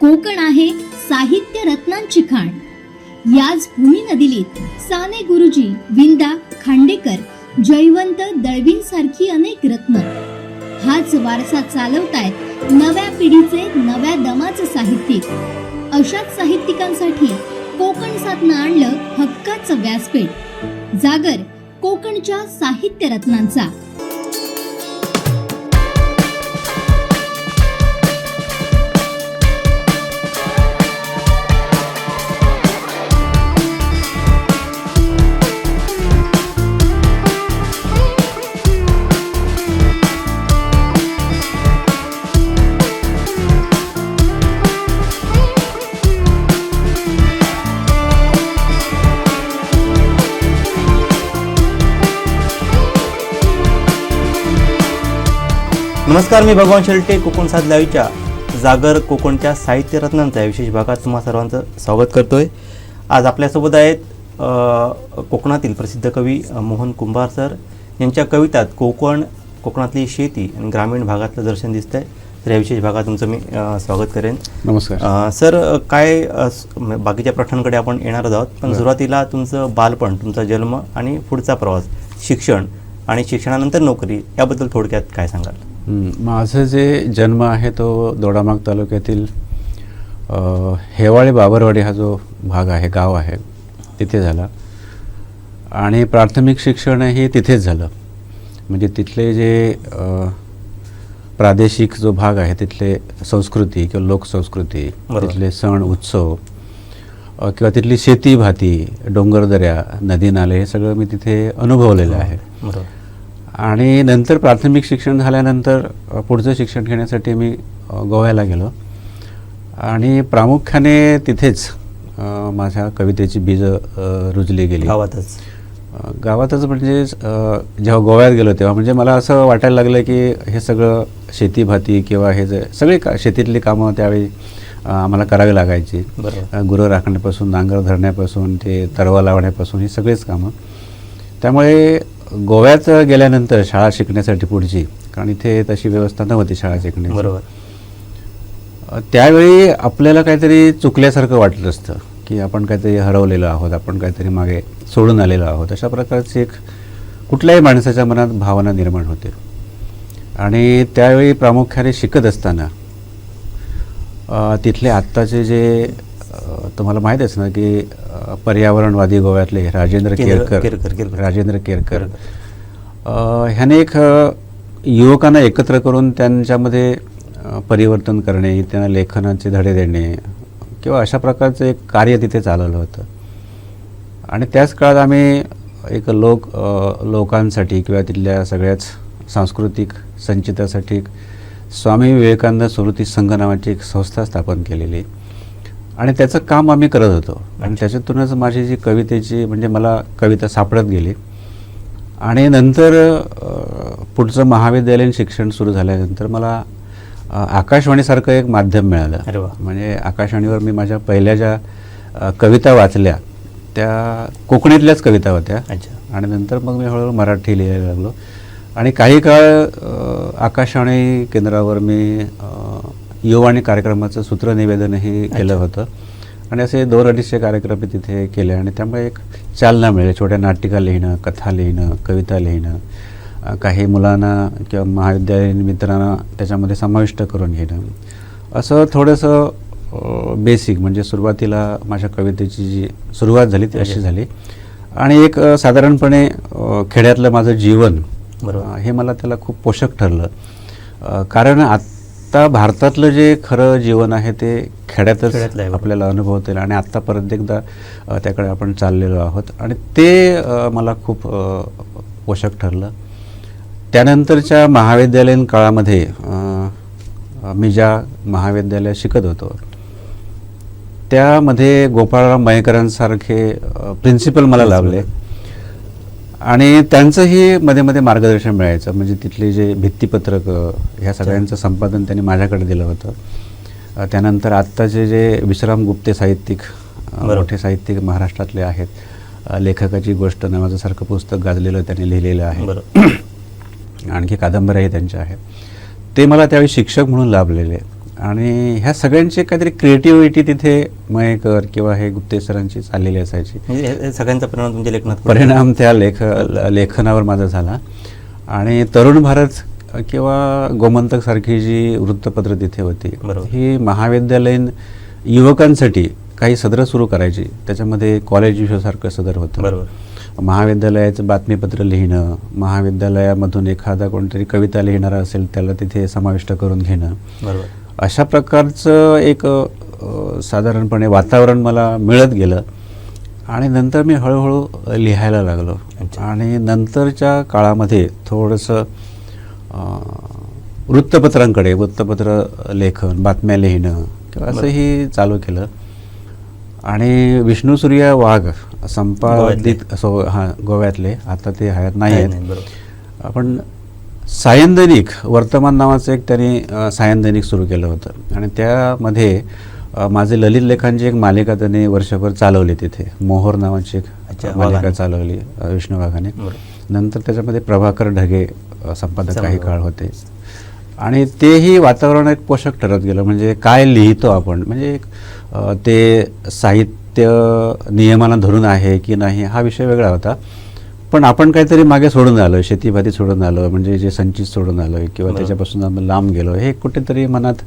कोकण आहे साहित्य रत्नांची खाण. याच भूमी नदिलीत साने गुरुजी विंदा खांडेकर जयवंत दळवींसारखी अनेक रत्न. हाच वारसा चालवतायत नव्या पिढीचे नव्या दमाचे साहित्यिक. अशाच साहित्यिकांसाठी कोकण साधनं आणलं हक्काचं व्यासपीठ. जागर कोकणच्या साहित्य रत्नांचा. नमस्कार मी भगवान शेलटे कोकण साध लाईव्हच्या जागर कोकणच्या साहित्य रत्नांचा या विशेष भागात तुम्हा सर्वांचं स्वागत करतोय. आज आपल्यासोबत आहेत कोकणातील प्रसिद्ध कवी मोहन कुंभार सर. यांच्या कवितात कोकण कोकणातली शेती आणि ग्रामीण भागातलं दर्शन दिसतंय. तर या विशेष भागात तुमचं मी स्वागत करेन. नमस्कार. सर काय बाकीच्या प्रश्नांकडे आपण येणारच आहोत पण सुरुवातीला तुमचं बालपण तुमचा जन्म आणि पुढचा प्रवास शिक्षण आणि शिक्षणानंतर नोकरी याबद्दल थोडक्यात काय सांगाल? माझं जे जन्म आहे तो दोडामाग तालुक्यातील हेवाळे बाबरवाडी हा जो भाग आहे गाव आहे तिथे झाला. आणि प्राथमिक शिक्षणही तिथेच झालं. म्हणजे तिथले जे प्रादेशिक जो भाग आहे तिथले संस्कृती किंवा लोकसंस्कृती. तिथले सण उत्सव किंवा तिथली शेती भाती डोंगरदऱ्या नदी नाले हे सगळं मी तिथे अनुभवलेलं आहे. बरोबर. आणि नंतर प्राथमिक शिक्षण झाल्यानंतर पुढचं शिक्षण घेण्यासाठी मी गोव्याला गेलो. आणि प्रामुख्याने तिथेच माझ्या कवितेची बीजं रुजली गेली. गावातच. गावातच म्हणजे जेव्हा गोव्यात गेलो तेव्हा म्हणजे मला असं वाटायला लागलं की हे सगळं शेतीभाती किंवा हे जे सगळी का शेतीतली कामं त्यावेळी आम्हाला करावी लागायची. गुरं राखण्यापासून नांगर धरण्यापासून ते तरवा लावण्यापासून ही सगळीच कामं. त्यामुळे गोव्यात गेल्यानंतर शाळा शिकण्यासाठी पुढची कारण इथे तशी व्यवस्था नव्हती शाळा शिकण्याची. बरोबर. त्यावेळी आपल्याला काहीतरी चुकल्यासारखं वाटलं असतं की आपण काहीतरी हरवलेलो आहोत आपण काहीतरी मागे सोडून आलेलो आहोत. अशा प्रकारची एक कुठल्याही माणसाच्या मनात भावना निर्माण होते. आणि त्यावेळी प्रामुख्याने शिकत असताना तिथले आत्ताचे जे तुम्हाला माहीत आहे ना की पर्यावरणवादी गोव्यातले राजेंद्र केरकर-. राजेंद्र केरकर. ह्याने एक युवकांना एकत्र करून त्यांच्यामध्ये परिवर्तन करणे त्यांना लेखनाचे धडे देणे किंवा अशा प्रकारचं एक कार्य तिथे चालवलं होतं. आणि त्याच काळात आम्ही एक लोक लोकांसाठी किंवा तिथल्या सगळ्याच सांस्कृतिक संचितासाठी स्वामी विवेकानंद स्मृती संघ नावाची एक संस्था स्थापन केलेली. आणि त्याचं काम आम्ही करत होतो. आणि त्याच्यातूनच माझी जी कवितेची म्हणजे मला कविता सापडत गेली. आणि नंतर पुढचं महाविद्यालयीन शिक्षण सुरू झाल्यानंतर मला आकाशवाणीसारखं एक माध्यम मिळालं. म्हणजे आकाशवाणीवर मी माझ्या पहिल्या ज्या कविता वाचल्या त्या कोकणीतल्याच कविता होत्या. अच्छा. आणि नंतर मग मी हळूहळू मराठी लिहायला लागलो. आणि काही काळ आकाशवाणी केंद्रावर मी युवाणी कार्यक्रमाचं सूत्रनिवेदनही केलं होतं. आणि असे दोन अडीचशे कार्यक्रम तिथे केले आणि त्यामुळे एक चालना मिळाली. छोट्या नाटिका लिहिणं कथा लिहिणं कविता लिहिणं काही मुलांना किंवा महाविद्यालयीन मित्रांना त्याच्यामध्ये समाविष्ट करून घेणं. असं थोडंसं बेसिक म्हणजे सुरुवातीला माझ्या कवितेची जी सुरुवात झाली ती अशी झाली. आणि एक साधारणपणे खेड्यातलं माझं जीवन बरोबर. हे मला त्याला खूप पोषक ठरलं. कारण आत्ता भारतातलं जे खरं जीवन आहे ते खेड्यातच. आपल्याला अनुभवता येईल आणि आत्ता परत एकदा त्याकडे आपण चाललेलो आहोत. आणि ते मला खूप पोषक ठरलं. त्यानंतरच्या महाविद्यालयीन काळामध्ये मी ज्या महाविद्यालयात शिकत होतो त्यामध्ये गोपाळराव मयेकरांसारखे प्रिन्सिपल मला लाभले. आणि त्यांचंही मध्ये मध्ये मार्गदर्शन मिळायचं. म्हणजे तिथले जे भित्तीपत्रक ह्या सगळ्यांचं संपादन त्यांनी माझ्याकडे दिलं होतं. त्यानंतर आत्ताचे जे विश्राम गुप्ते साहित्यिक. मोठे साहित्यिक महाराष्ट्रातले आहेत. लेखकाची गोष्ट नावाचं सारखं पुस्तक गाजलेलं त्यांनी लिहिलेलं आहे. आणखी कादंबऱ्याही त्यांच्या आहेत. ते मला त्यावेळी शिक्षक म्हणून लाभलेले. आणि ह्या सगळ्यांची काहीतरी क्रिएटिव्हिटी तिथे मयेकर किंवा हे गुप्ते सरांची चाललेली असायची. म्हणजे सगळ्यांचा परिणाम तुमच्या लेखनात. परिणाम त्या लेख लेखनावर माझा झाला. आणि तरुण भारत किंवा गोमंतक सारखी जी वृत्तपत्र तिथे होती. ही महाविद्यालयीन युवकांसाठी काही सदरं सुरू करायची त्याच्यामध्ये कॉलेज विषयासारखं सदर होतं. बरोबर. महाविद्यालयाचं बातमीपत्र लिहिणं महाविद्यालयामधून एखादा कोणतरी कविता लिहिणारा असेल त्याला तिथे समाविष्ट करून घेणं. बरोबर. अशा प्रकारचं एक साधारणपणे वातावरण मला मिळत गेलं. आणि नंतर मी हळूहळू लिहायला लागलो. आणि नंतरच्या काळामध्ये थोडंसं वृत्तपत्रांकडे वृत्तपत्र लेखन बातम्या लिहिणं किंवा असंही चालू केलं. आणि विष्णू सूर्य वाघ संपादित सो हां गोव्यातले. आता ते हयात नाही आहेत. नाही, सायंदैनिक वर्तमान नावाचं एक त्यांनी अ, सायंदैनिक सुरू केलं होतं. आणि त्यामध्ये माझे ललित लेखांची एक मालिका त्यांनी वर्षभर चालवली तिथे. मोहोर नावाची एक मालिका. चालवली विष्णू वाघाने. नंतर त्याच्यामध्ये प्रभाकर ढगे संपादक काही. काळ होते. आणि तेही वातावरण एक पोषक ठरत गेलं. म्हणजे काय लिहितो आपण? म्हणजे ते साहित्य नियमाला धरून आहे की नाही हा विषय वेगळा होता. पण आपण काहीतरी मागे सोडून आलो शेतीभाती सोडून आलो म्हणजे जे संचित सोडून आलो किंवा. त्याच्यापासून आपण लांब गेलो हे कुठेतरी मनात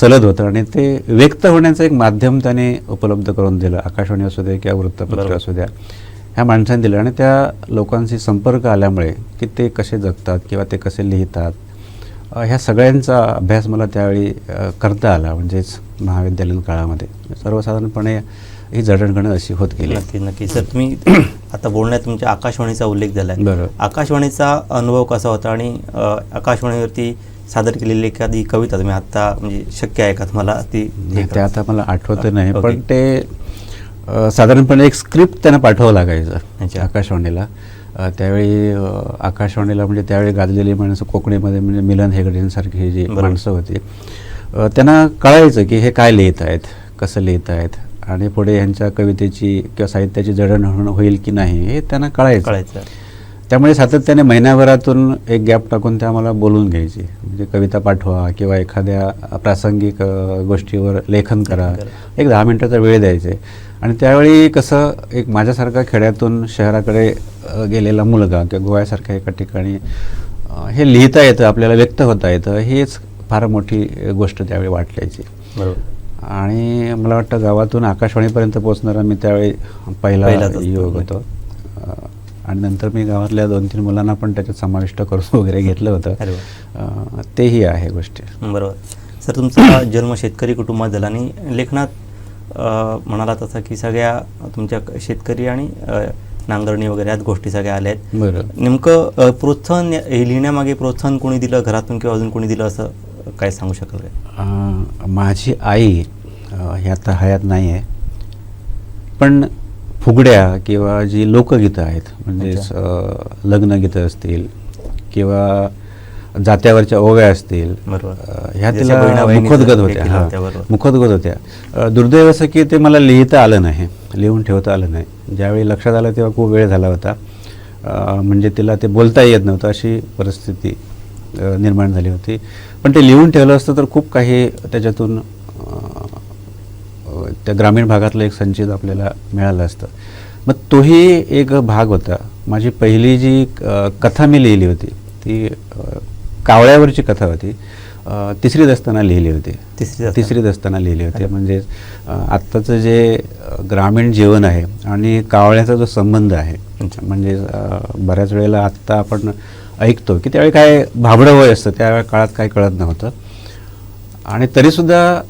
सलद होतं आणि ते व्यक्त होण्याचं एक माध्यम त्याने उपलब्ध करून दिलं आकाशवाणी असू दे किंवा वृत्तपत्र. असू द्या ह्या माणसांनी दिलं आणि त्या लोकांशी संपर्क आल्यामुळे की ते कसे जगतात किंवा ते कसे लिहितात ह्या सगळ्यांचा अभ्यास मला त्यावेळी करता आला म्हणजेच महाविद्यालयीन काळामध्ये सर्वसाधारणपणे ही जडणघडण अशी होत गेली नक्की नक्की सर तुम्ही आता बोलण्यात तुमच्या आकाशवाणीचा उल्लेख झाला आहे. आकाशवाणीचा अनुभव कसा होता आणि आकाशवाणीवरती सादर केलेली एखादी कविता तुम्ही आता म्हणजे शक्य आहे का तुम्हाला ती ते? आता मला आठवत नाही. पण ते साधारणपणे एक स्क्रिप्ट त्यांना पाठवावं लागायचं अच्छा. आकाशवाणीला अ, त्यावेळी आकाशवाणीला म्हणजे त्यावेळी गाजलेली माणसं कोकणीमध्ये म्हणजे मिलन हेगडेंसारखी जी. माणसं होती त्यांना कळायचं की हे काय लिहित आहेत कसं लिहित आहेत आणि पुढे ह्यांच्या कवितेची किंवा साहित्याची जडणघडण होईल की नाही हे त्यांना कळायचं. कळायचं. त्यामुळे सातत्याने महिन्याभरातून एक गॅप टाकून त्या मला बोलून घ्यायची. म्हणजे कविता पाठवा किंवा एखाद्या प्रासंगिक गोष्टीवर लेखन करा. एक दहा मिनटाचा वेळ द्यायचे. आणि त्यावेळी कसं एक माझ्यासारखा खेड्यातून शहराकडे गेलेला मुलगा किंवा गोव्यासारख्या एका ठिकाणी हे लिहिता येतं आपल्याला व्यक्त होता येतं हीच फार मोठी गोष्ट त्यावेळी वाटल्याची. बरोबर. आणि मला वाटतं गावातून आकाशवाणीपर्यंत पोहोचणारा मी त्यावेळी पहिला. युवक होतो. आणि नंतर मी गावातल्या दोन तीन मुलांना पण त्याच्यात समाविष्ट करून वगैरे घेतलं होतं. तेही आहे गोष्टी. बरोबर. सर तुमचा जन्म शेतकरी कुटुंबात झाला आणि लेखनात म्हणाला तसा की सगळ्या तुमच्या शेतकरी आणि नांगरणी वगैरे याच गोष्टी सगळ्या आल्या आहेत. नेमकं प्रोत्साहन हे लिहिण्यामागे प्रोत्साहन कोणी दिलं घरातून किंवा अजून कोणी दिलं असं काय सांगू शकाल काय? माझी आई अं, ही आता हयात नाही आहे पण फुगड्या किंवा जी लोकगीतं आहेत म्हणजे अच्छा. अं, लग्नगीतं असतील किंवा जात्यावरच्या ओव्या असतील ह्या तिला मुखोद्गत होत्या. मुखोद्गत होत्या. दुर्दैव असं की ते मला लिहिता आलं नाही लिहून ठेवता आलं नाही. ज्यावेळी लक्षात आलं तेव्हा खूप वेळ झाला होता. म्हणजे तिला ते बोलता येत नव्हतं अशी परिस्थिती. निर्माण झाली होती. पण ते लिहून ठेवलं असतं तर खूप काही त्याच्यातून त्या ग्रामीण भागातलं एक संचित आपल्याला मिळालं असतं. मग तोही एक भाग होता. माझी पहिली जी कथा मी लिहिली होती ती कावळ्यावरची कथा होती. अं, तिसरीत असताना लिहिली होती. तिसरीत असताना. तिसरीत असताना लिहिली होती. म्हणजे आत्ताचं जे ग्रामीण जीवन आहे आणि कावळ्याचा जो संबंध आहे. म्हणजे बऱ्याच वेळेला आत्ता आपण ऐकतो की त्यावेळी काय भाबडं वय असतं त्या काळात काय कळत नव्हतं. आणि तरीसुद्धा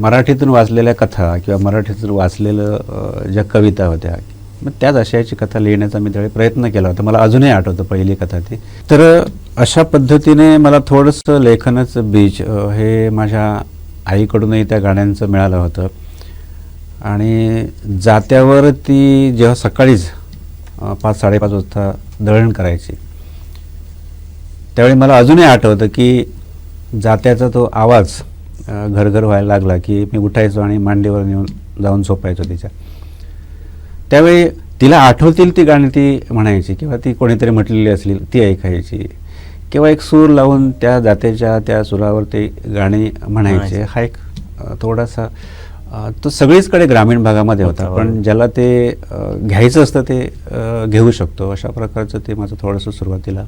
मराठीतून वाचलेल्या कथा किंवा मराठीतून वाचलेलं ज्या कविता होत्या मग त्याच आशयाची कथा लिहिण्याचा मी त्यावेळी प्रयत्न केला होता. मला अजूनही आठवतं पहिली कथा ती. तर अशा पद्धतीने मला थोडंसं लेखनाचं बीज हे माझ्या आईकडूनही त्या गाण्यांचं मिळालं होतं. आणि जात्यावर ती जेव्हा सकाळीच पाच साडेपाच वाजता दळण करायची त्यावेळी मला अजूनही आठवतं की जात्याचा तो आवाज घरघर व्हायला लागला की मी उठायचो आणि मांडीवर नेऊन जाऊन झोपायचो तिच्या. त्यावेळी तिला आठवतील ती गाणी ती म्हणायची किंवा ती कोणीतरी म्हटलेली असली ती ऐकायची. किंवा एक सूर लावून त्या जातेच्या त्या सुरावर ते गाणी म्हणायचे. हा एक थोडासा तो सगळीचकडे ग्रामीण भागामध्ये होता पण. ज्याला ते घ्यायचं असतं ते घेऊ शकतो अशा प्रकारचं ते माझं थोडंसं सुरुवातीला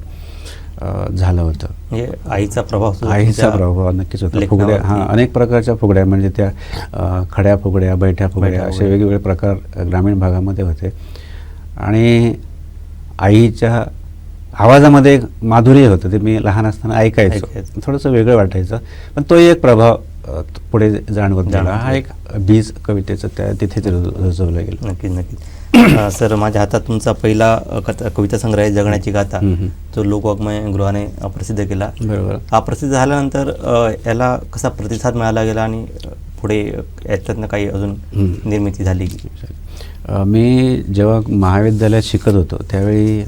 झालं होतं म्हणजे आईचा प्रभाव आईचा प्रभाव नक्कीच होता. फुगड्या हां अनेक प्रकारच्या फुगड्या म्हणजे त्या खड्या फुगड्या बैठ्या फुगड्या असे. वेगवेगळे प्रकार ग्रामीण भागामध्ये होते आणि आईच्या आवाजामध्ये एक माधुर्य होतं ते मी लहान असताना ऐकायचो. थोडंसं वेगळं वाटायचं पण तोही एक प्रभाव पुढे जाणवत गेला. हा एक बीज कवितेचं त्या तिथेच रुज- रुजवलं गेलं. नक्कीच नक्कीच. अं, सर माझ्या हातात तुमचा पहिला कथा- कविता संग्रह आहे जगण्याची गाथा. जो लोकवाङ्मय गृहाने प्रसिद्ध केला. बरोबर. हा प्रसिद्ध झाल्यानंतर याला कसा प्रतिसाद मिळाला गेला आणि पुढे याच्यातनं काही अजून. निर्मिती झाली? मी जेव्हा महाविद्यालयात शिकत होतो त्यावेळी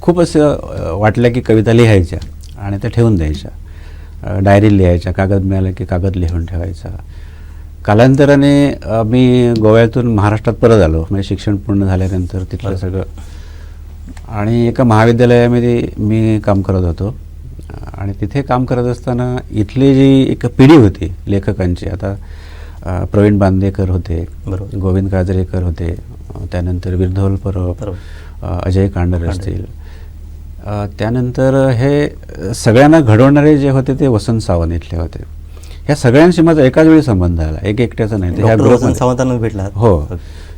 खूप असं वाटलं की कविता लिहायच्या आणि त्या ठेवून द्यायच्या. डायरी लिहायच्या कागद मिळालं की कागद लिहून ठेवायचा कालांतराने मी गोव्यातून महाराष्ट्रात परत आलो म्हणजे शिक्षण पूर्ण झाल्यानंतर तिथलं. सगळं आणि एका महाविद्यालयामध्ये मी काम करत होतो आणि तिथे काम करत असताना इथली जी एक पिढी होती लेखकांची आता प्रवीण बांदेकर होते. गोविंद काजरेकर होते त्यानंतर विरधोल परब अजय कांडर. असतील त्यानंतर हे सगळ्यांना घडवणारे जे होते ते वसंत सावंत इथले होते. ह्या सगळ्यांशी माझा एकाच वेळी संबंध आला एक एकट्याचा नाही तर ह्या वसंत सावंतांना भेटला. हो.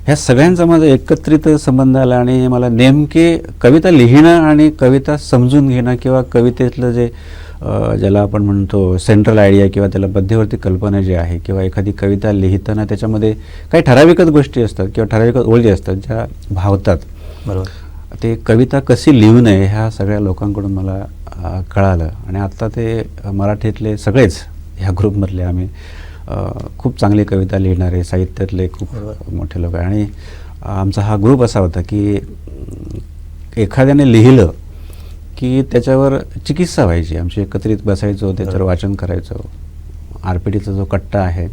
ह्या सगळ्यांचा माझा एकत्रित संबंध आला आणि मला नेमके कविता लिहिणं आणि कविता समजून घेणं किंवा कवितेतलं जे ज्याला आपण म्हणतो सेंट्रल आयडिया किंवा त्याला मध्यवर्ती कल्पना जी आहे किंवा एखादी कविता लिहिताना त्याच्यामध्ये काही ठराविकच गोष्टी असतात किंवा ठराविकच ओळी असतात ज्या भावतात. बरोबर. ते कविता कशी लिहू नये ह्या सगळ्या लोकांकडून मला कळालं. आणि आत्ता ते मराठीतले सगळेच ह्या ग्रुपमधले आम्ही खूप चांगली कविता लिहिणारे साहित्यातले खूप. मोठे लोक आहे आणि आमचा हा ग्रुप असा होता की एखाद्याने लिहिलं की त्याच्यावर चिकित्सा व्हायची. आमची एकत्रित बसायचो त्याच्यावर वाचन करायचो. आर पी टीचा जो कट्टा आहे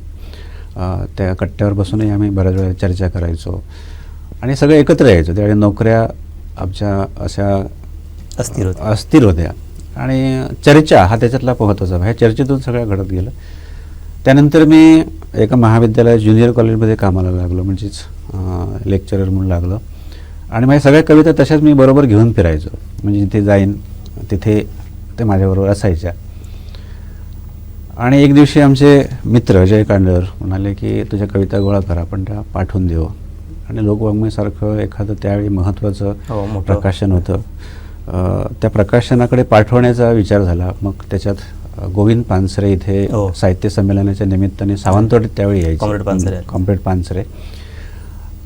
त्या कट्ट्यावर बसूनही आम्ही बऱ्याच वेळा चर्चा करायचो. आणि सगळे एकत्र यायचो. त्यावेळी नोकऱ्या आमच्या अशा अस्थिर होते. अस्थिर होत्या. आणि चर्चा हा त्याच्यातला महत्त्वाचा ह्या चर्चेतून सगळं घडत गेलं. त्यानंतर मी एका महाविद्यालयात ज्युनियर कॉलेजमध्ये कामाला लागलो म्हणजेच लेक्चरर म्हणून लागलो. आणि माझ्या सगळ्या कविता तशाच मी बरोबर घेऊन फिरायचो. म्हणजे जिथे जाईन तिथे ते माझ्याबरोबर असायच्या. आणि एक दिवशी आमचे मित्र अजय कांडर म्हणाले की तुझ्या कविता गोळा करा आपण त्या पाठवून देऊ आणि लोकवाङ्मयसारखं एखादं त्यावेळी हो, महत्त्वाचं मोठं. प्रकाशन होतं त्या प्रकाशनाकडे पाठवण्याचा विचार झाला मग त्याच्यात गोविंद पानसरे इथे हो. साहित्य संमेलनाच्या निमित्ताने सावंतवाडीत त्यावेळी यायचे कॉम्रेड पानसरे.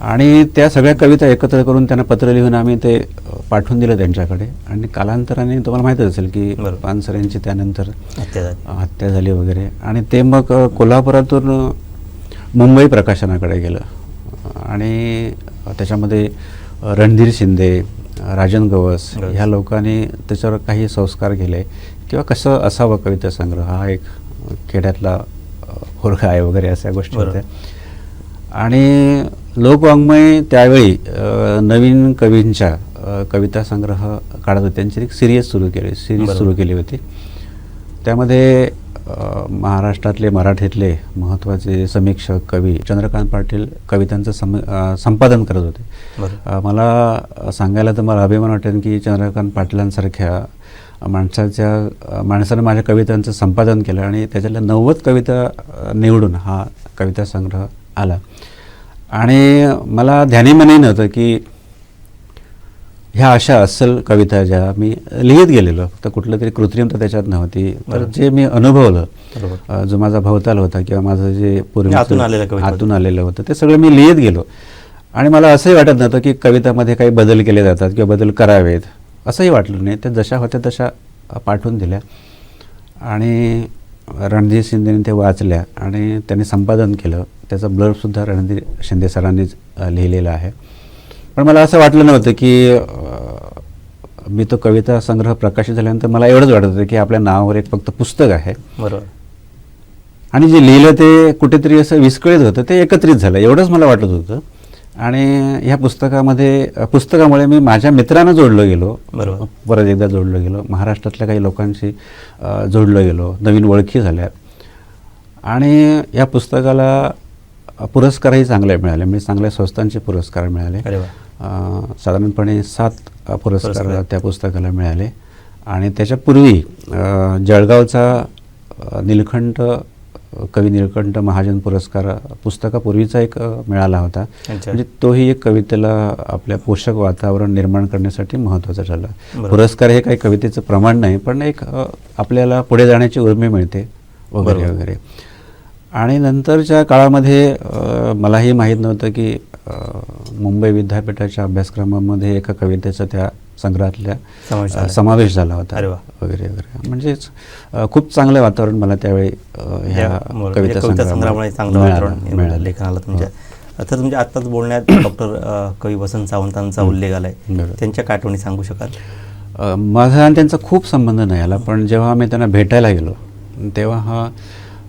आणि त्या सगळ्या कविता एकत्र करून त्यांना पत्र लिहून आम्ही ते पाठवून दिलं त्यांच्याकडे आणि कालांतराने तुम्हाला माहीतच असेल की. पानसरेंची त्यानंतर हत्या झाली वगैरे आणि ते मग कोल्हापुरातून मुंबई प्रकाशनाकडे गेलं आणि त्याच्यामध्ये रणधीर शिंदे राजन गवस. ह्या लोकांनी त्याच्यावर काही संस्कार केले किंवा कसं असावं कविता संग्रह हा एक खेड्यातला पोरगा आहे वगैरे अशा गोष्टी. होत्या आणि लोकवाङ्मय त्यावेळी नवीन कवींच्या कविता संग्रह काढत होते त्यांची एक सिरियस सुरू केली सिरीज. सुरू केली होती त्यामध्ये महाराष्ट्रातले मराठीतले महत्त्वाचे समीक्षक कवी चंद्रकांत पाटील कवितांचं सम संपादन करत होते. मला सांगायला तर मला अभिमान वाटेल की चंद्रकांत पाटलांसारख्या माणसाच्या माणसानं माझ्या कवितांचं संपादन केलं आणि त्याच्यातल्या नव्वद कविता निवडून हा कविता संग्रह आला. आणि मला ध्यानीमनही नव्हतं की ह्या अशा अस्सल कविता ज्या मी लिहित गेलेलो फक्त कुठलं तरी कृत्रिमता त्याच्यात नव्हती. तर. जे मी अनुभवलं जो माझा भवताल होता किंवा माझं जे पूर्वी आतून आलेलं होतं. आतून आलेलं होतं ते सगळं मी लिहित गेलो. आणि मला असंही वाटत नव्हतं की कवितामध्ये काही बदल केले जातात किंवा बदल करावेत असंही वाटलं नाही. त्या जशा होत्या तशा पाठवून दिल्या. आणि रणधीर शिंदेने ते वाचल्या आणि त्यांनी संपादन केलं. त्याचं ब्लर्बसुद्धा रणधीर शिंदे सरांनीच लिहिलेलं आहे. पण मला असं वाटलं नव्हतं की मी तो कविता संग्रह प्रकाशित झाल्यानंतर मला एवढंच वाटत होतं की आपल्या नावावर एक फक्त पुस्तक आहे. बरोबर. आणि जे लिहिलं ते कुठेतरी असं विस्कळीत होतं ते एकत्रित झालं एवढंच मला वाटत होतं. आणि ह्या पुस्तकामध्ये पुस्तकामुळे मी माझ्या मित्रांना जोडलो गेलो बरोबर. परत एकदा जोडलो गेलो महाराष्ट्रातल्या काही लोकांशी जोडलो गेलो नवीन ओळखी झाल्या. आणि या पुस्तकाला पुरस्कारही चांगले मिळाले म्हणजे चांगल्या संस्थांचे पुरस्कार मिळाले. साधारणपणे सात पुरस्कार. त्या पुस्तकाला मिळाले आणि त्याच्यापूर्वी जळगावचा निलखंठ कवी निलकंठ महाजन पुरस्कार पुस्तकापूर्वीचा एक मिळाला होता. म्हणजे तोही एक कवितेला आपल्या पोषक वातावरण निर्माण करण्यासाठी महत्त्वाचा ठरला. पुरस्कार हे काही कवितेचं प्रमाण नाही पण एक आपल्याला पुढे जाण्याची उर्मी मिळते वगैरे. वगैरे आणि नंतरच्या काळामध्ये मलाही माहीत नव्हतं की मुंबई विद्यापीठाच्या अभ्यासक्रमामध्ये एका कवितेचा त्या संग्रहातल्या समावेश झाला. होता. वगैरे वगैरे म्हणजेच खूप चांगलं वातावरण मला त्यावेळी ह्या कविता संग्रहामुळे चांगलं वातावरण मिळालं. लेखनाला तुमच्या तर तुमच्या आत्ताच बोलण्यात डॉक्टर कवी वसंत सावंतांचा उल्लेख आलाय. त्यांच्या आठवणी सांगू शकाल माझा आणि त्यांचा खूप संबंध नाही आला पण जेव्हा आम्ही त्यांना भेटायला गेलो तेव्हा हा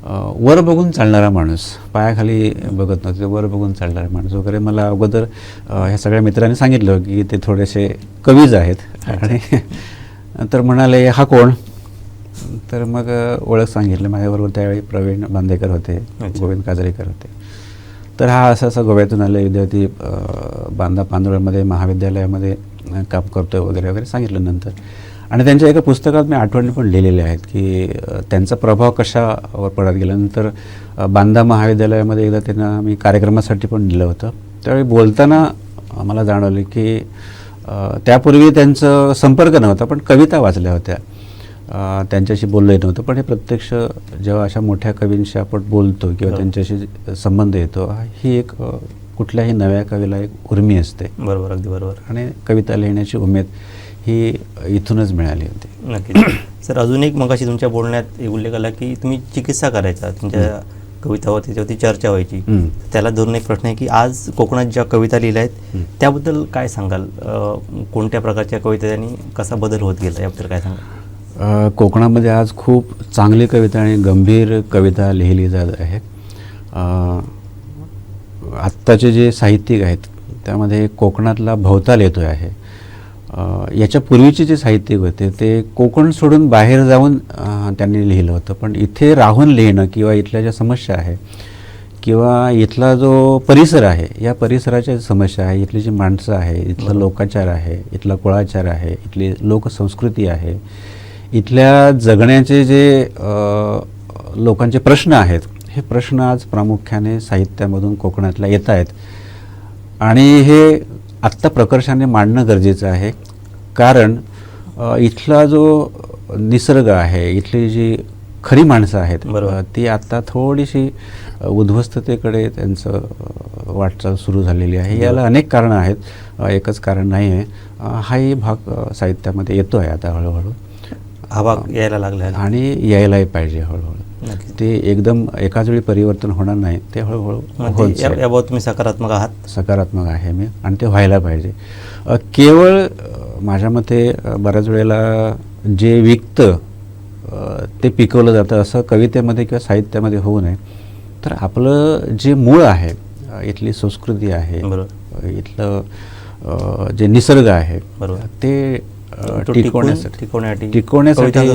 वर बघून चालणारा माणूस पायाखाली बघत नव्हते वर बघून चालणारा माणूस वगैरे मला अगोदर ह्या सगळ्या मित्रांनी सांगितलं की ते थोडेसे कवीज आहेत. आणि तर म्हणाले हा कोण? तर मग ओळख सांगितली. माझ्याबरोबर त्यावेळी प्रवीण बांदेकर होते. गोविंद काजरेकर होते. तर हा असं असं गोव्यातून आले विद्यार्थी बांदा पांदुळ्यामध्ये महाविद्यालयामध्ये काम करतोय वगैरे वगैरे सांगितलं नंतर. आणि त्यांच्या एका पुस्तकात मी आठवणी पण लिहिलेल्या आहेत की त्यांचा प्रभाव कशावर पडत गेल्यानंतर बांदा महाविद्यालयामध्ये एकदा त्यांना मी कार्यक्रमासाठी पण दिलं होतं. त्यावेळी बोलताना मला जाणवले की त्यापूर्वी त्यांचं संपर्क नव्हता पण कविता वाचल्या होत्या. त्यांच्याशी बोललंही नव्हतं पण हे प्रत्यक्ष जेव्हा अशा मोठ्या कवींशी आपण बोलतो किंवा हो. त्यांच्याशी संबंध येतो ही एक कुठल्याही नव्या कवीला एक उर्मी असते. बरोबर अगदी बरोबर. आणि कविता लिहिण्याची उमेद ही इथूनच मिळाली होती. नक्कीच. सर अजून एक मगाशी तुमच्या बोलण्यात उल्लेख आला की तुम्ही चिकित्सा करायचा तुमच्या कवितावर त्याच्यावरती चर्चा व्हायची. त्याला धरून एक प्रश्न आहे की आज कोकणात ज्या कविता लिहिल्या आहेत. त्याबद्दल काय सांगाल? कोणत्या प्रकारच्या कविता त्यांनी कसा बदल होत गेला याबद्दल काय सांगाल? कोकणामध्ये आज खूप चांगली कविता आणि गंभीर कविता लिहिली जात आहे. आत्ताचे जे साहित्यिक आहेत त्यामध्ये कोकणातला भवताल येतो आहे. याच्या पूर्वीचे जे साहित्यिक होते ते कोकण सोडून बाहेर जाऊन त्यांनी लिहिलं होतं. पण इथे राहून लिहिणं किंवा इथल्या ज्या समस्या आहे किंवा इथला जो परिसर आहे या परिसराच्या समस्या आहे इथली जी माणसं आहे इथला लोकाचार आहे इथला कुळाचार आहे इथली लोकसंस्कृती आहे इथल्या जगण्याचे जे लोकांचे प्रश्न आहेत हे प्रश्न आज प्रामुख्याने साहित्यामधून कोकणातल्या येत आहेत. आणि हे आत्ता प्रकर्षाने मांडणं गरजेचं आहे. कारण इथला जो निसर्ग आहे इथली जी खरी माणसं आहेत ती आत्ता थोडीशी उद्ध्वस्ततेकडे त्यांचं वाटचाल सुरू झालेली आहे. याला अनेक कारणं आहेत. एकच कारण नाही आहे. हाही भाग साहित्यामध्ये येतो आहे आता हळूहळू. हा भाग यायला लागला आहे. आणि यायलाही पाहिजे हळूहळू. ते एकदम एकाच वेळी परिवर्तन होणार नाही ते हळूहळू. याबाबत तुम्ही सकारात्मक आहात? सकारात्मक आहे मी आणि ते व्हायला पाहिजे. केवळ माझ्या मते बऱ्याच वेळेला जे विकतं ते पिकवलं जातं असं कवितेमध्ये किंवा साहित्यामध्ये होऊ नये. तर आपलं जे मूळ आहे इथली संस्कृती आहे इथलं जे निसर्ग आहे बरोबर. ते टिकवण्यासाठी. टिकवण्यासाठी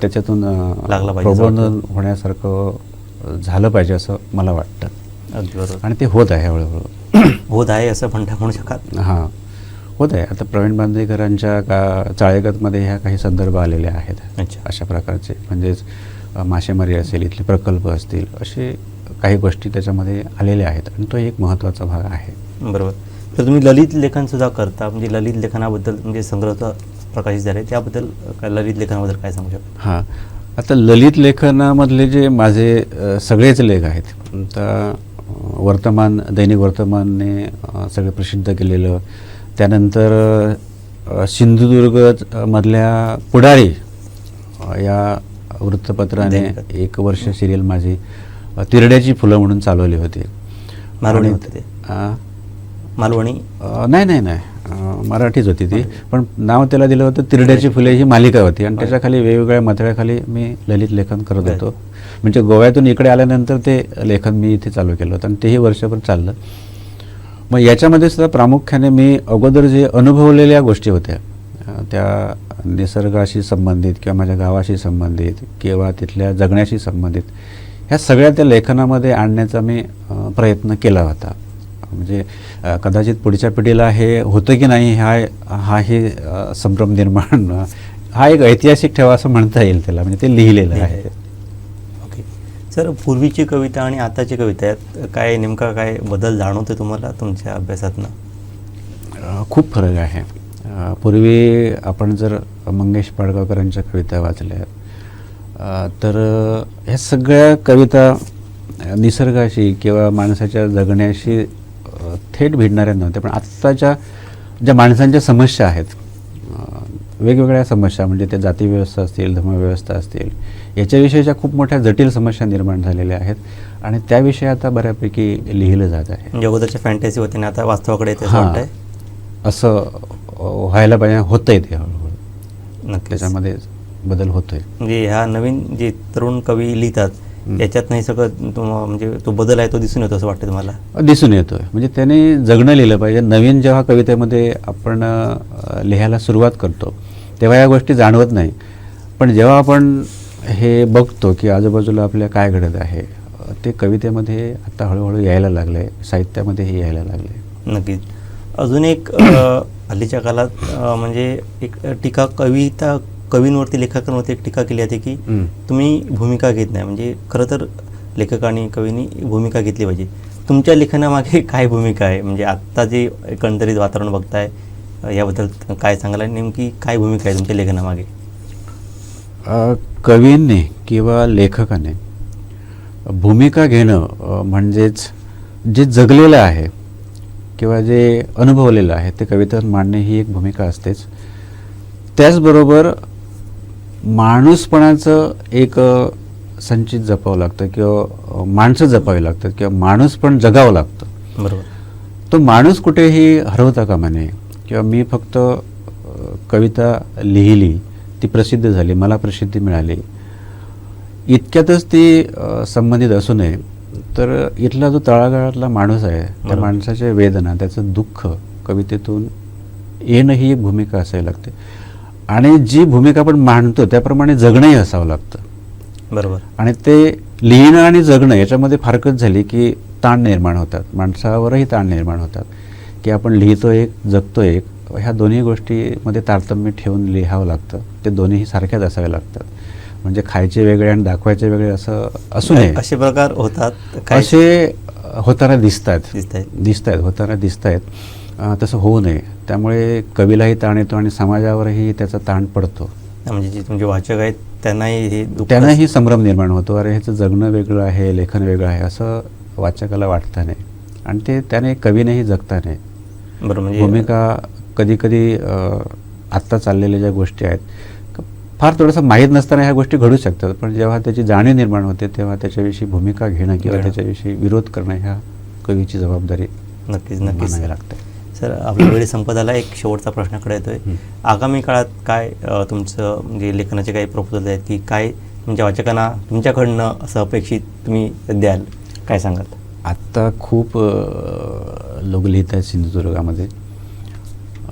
त्याच्यातून प्रबोधन होण्यासारखं झालं पाहिजे असं मला वाटतं. आणि ते होत आहे हळूहळू. होत आहे असं म्हणता म्हणू शकाल हां. होत आहे. आता प्रवीण बांदेकरांच्या का चाळेगतमध्ये ह्या काही संदर्भ आलेले आहेत. अच्छा. अशा प्रकारचे. म्हणजेच मासेमारी असेल इथले प्रकल्प असतील असे काही गोष्टी त्याच्यामध्ये आलेल्या आहेत. आणि तो एक महत्त्वाचा भाग आहे. बरोबर. तर तुम्ही ललित लेखन सुद्धा करता. म्हणजे ललित लेखनाबद्दल म्हणजे संग्रह प्रकाशित झाले. त्याबद्दल काय ललित लेखनाबद्दल काय सांगू शकता? हां. आता ललित लेखनामधले जे माझे सगळेच लेख आहेत. तर वर्तमान दैनिक वर्तमानने सगळे प्रसिद्ध केलेलं. त्यानंतर सिंधुदुर्ग मधल्या पुढारी या वृत्तपत्राने. एक वर्ष सिरियल माझी तिरड्याची फुलं म्हणून चालवली होती. आणि- मालवणी? नाही नाही नाही. मराठीच होती ती. पण नाव त्याला दिलं होतं तिरड्याची फुले ही मालिका होती. आणि त्याच्याखाली वेगवेगळ्या मथळ्याखाली मी ललित लेखन करत. होतो. म्हणजे गोव्यातून इकडे आल्यानंतर ते लेखन मी इथे चालू केलं होतं. आणि तेही वर्षभर चाललं. मग याच्यामध्ये सुद्धा प्रामुख्याने मी अगोदर जे अनुभवलेल्या गोष्टी होत्या त्या निसर्गाशी संबंधित किंवा माझ्या गावाशी संबंधित किंवा तिथल्या जगण्याशी संबंधित ह्या सगळ्या त्या लेखनामध्ये आणण्याचा मी प्रयत्न केला होता. म्हणजे कदाचित पुढच्या पिढीला हे होतं की नाही हा हा हे संभ्रम निर्माण हा एक ऐतिहासिक ठेवा असं म्हणता येईल त्याला म्हणजे ते लिहिलेलं आहे. ओके. सर पूर्वीची कविता आणि आताची कविता यात काय नेमका काय बदल जाणवतो तुम्हाला तुमच्या अभ्यासातनं? खूप फरक आहे. पूर्वी आपण जर मंगेश पाडगावकरांच्या कविता वाचल्या तर ह्या सगळ्या कविता निसर्गाशी किंवा माणसाच्या जगण्याशी थेट भिडणाऱ्या नव्हत्या पण आत्ताच्या ज्या माणसांच्या समस्या आहेत वेगवेगळ्या समस्या म्हणजे त्या जातीव्यवस्था असतील धर्मव्यवस्था असतील याच्याविषयीच्या खूप मोठ्या जटिल समस्या निर्माण झालेल्या आहेत. आणि त्याविषयी आता बऱ्यापैकी लिहिलं जात आहे. म्हणजे अगोदरच्या फॅन्टसी होते आता वास्तवाकडे येते असं हां. असं व्हायला पाहिजे होतंय ते हळूहळू. त्याच्यामध्ये बदल होतोय. म्हणजे ह्या नवीन जे तरुण कवी लिहितात. याच्यात नाही सगळं म्हणजे तो बदल आहे तो दिसून येतो असं वाटतं तुम्हाला? दिसून येतोय. म्हणजे त्याने जगणं लिहिलं पाहिजे. नवीन जेव्हा कवितेमध्ये आपण लिहायला सुरुवात करतो तेव्हा या गोष्टी जाणवत नाही. पण जेव्हा आपण हे बघतो की आजूबाजूला आपल्या काय घडत आहे ते कवितेमध्ये आता हळूहळू यायला लागलं आहे साहित्यामध्येही यायला लागलं आहे नक्कीच. अजून एक हल्लीच्या काळात म्हणजे एक टीका कविता कवींवरती लेखकांवरती एक टीका केली जाते की. तुम्ही भूमिका घेत नाही. म्हणजे खरं तर लेखकाने कवींनी भूमिका घेतली पाहिजे. तुमच्या लेखनामागे काय भूमिका आहे? म्हणजे आत्ता जे एकंदरीत वातावरण बघताय याबद्दल काय सांगाल नेमकी काय भूमिका आहे तुमच्या लेखनामागे? अ, कवींनी किंवा लेखकाने भूमिका घेणं म्हणजेच जे जगलेलं आहे किंवा जे अनुभवलेलं आहे ते कवितेत मांडणे ही एक भूमिका असतेच. त्याचबरोबर माणूसपणाचं एक संचित जपावं लागतं किंवा माणसं जपावी लागतात किंवा माणूस पण जगावं लागतं. बरोबर. तो माणूस कुठेही हरवता कामा नये. किंवा मी फक्त कविता लिहिली ती प्रसिद्ध झाली मला प्रसिद्धी मिळाली. इतक्यातच ती संबंधित असू नये. तर इथला जो तळागाळातला माणूस आहे त्या. माणसाच्या वेदना त्याचं दुःख कवितेतून येणं ही एक भूमिका असावी लागते. आणि जी भूमिका आपण मांडतो त्याप्रमाणे जगणंही असावं लागतं. बरोबर. आणि ते लिहिणं आणि जगणं याच्यामध्ये फारकत झाली की ताण निर्माण होतात. माणसावरही ताण निर्माण होतात. की आपण लिहितो एक जगतो एक ह्या दोन्ही गोष्टीमध्ये तारतम्य ठेवून लिहावं लागतं. ते दोन्हीही सारख्याच असाव्या लागतात. म्हणजे खायचे वेगळे आणि दाखवायचे वेगळे असं असू नये. असे प्रकार होतात असे होताना दिसत आहेत. दिसत आहेत होताना दिसत आहेत तसं होऊ नये. त्यामुळे कवीलाही ताण येतो आणि समाजावरही त्याचा ताण पडतो. म्हणजे जे तुमचे वाचक आहेत त्यांनाही हे त्यांनाही संभ्रम निर्माण होतो. अरे ह्याचं जगणं वेगळं आहे लेखन वेगळं आहे असं वाचकाला वाटतं नाही. आणि ते त्याने कवीनेही जगता नाही. बरोबर म्हणजे भूमिका कधी कधी आत्ता चाललेल्या ज्या गोष्टी आहेत फार थोडंसं माहीत नसताना ह्या गोष्टी घडू शकतात. पण जेव्हा त्याची जाणीव निर्माण होते तेव्हा त्याच्याविषयी भूमिका घेणं किंवा. त्याच्याविषयी विरोध करणं ह्या कवीची जबाबदारी नक्कीच नक्कीच. लागते. सर आपला वेळ संपत आला एक शेवटचा प्रश्नाकडे येतोय. आगामी काळात काय तुमचं म्हणजे लेखनाचे काही प्रपोजल आहेत की काय तुमच्या वाचकांना तुमच्याकडनं असं अपेक्षित तुम्ही द्याल? काय सांगाल? आत्ता खूप लोक लिहित आहेत सिंधुदुर्गामध्ये.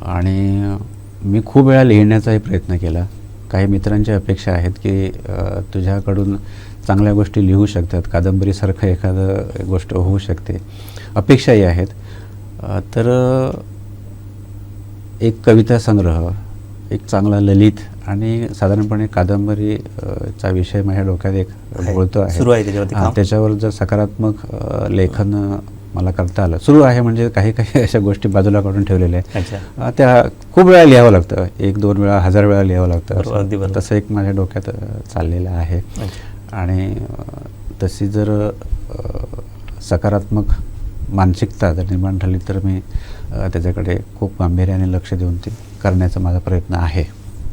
आणि मी खूप वेळा लिहिण्याचाही प्रयत्न केला. काही मित्रांच्या अपेक्षा आहेत की तुझ्याकडून चांगल्या गोष्टी लिहू शकतात. कादंबरीसारखं एखादं गोष्ट होऊ शकते. अपेक्षाही आहेत. तर एक कविता संग्रह एक चांगला ललित आणि साधारणपणे कादंबरी चा विषय माझ्या डोक्यात एक. बोलतो आहे? त्याच्यावर जर सकारात्मक लेखन मला करता आलं. सुरू आहे म्हणजे काही काही अशा गोष्टी बाजूला काढून ठेवलेल्या आहेत. त्या खूप वेळा लिहावं लागतं. एक दोन वेळा हजार वेळा लिहावं लागतं. तसं एक माझ्या डोक्यात चाललेलं आहे. आणि तशी जर सकारात्मक मानसिकता जर निर्माण झाली तर मी त्याच्याकडे खूप गांभीर्याने लक्ष देऊन ती करण्याचा माझा प्रयत्न आहे.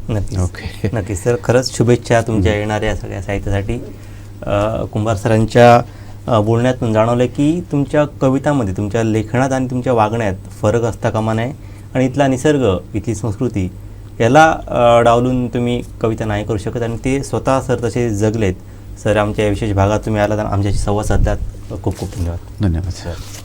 नक्कीच. ओके. नक्कीच. सर खरंच शुभेच्छा तुमच्या येणाऱ्या सगळ्या साहित्यासाठी. कुंभार सरांच्या बोलण्यातून जाणवलं की तुमच्या कवितामध्ये तुमच्या लेखनात आणि तुमच्या वागण्यात फरक असता कामा नये आणि इथला निसर्ग इथली संस्कृती याला डावलून तुम्ही कविता नाही करू शकत आणि ते स्वतः सर तसे जगलेत. सर आमच्या या विशेष भागात तुम्ही आलात आणि आमच्याशी संवाद साधलात. खूप खूप धन्यवाद. धन्यवाद. सर.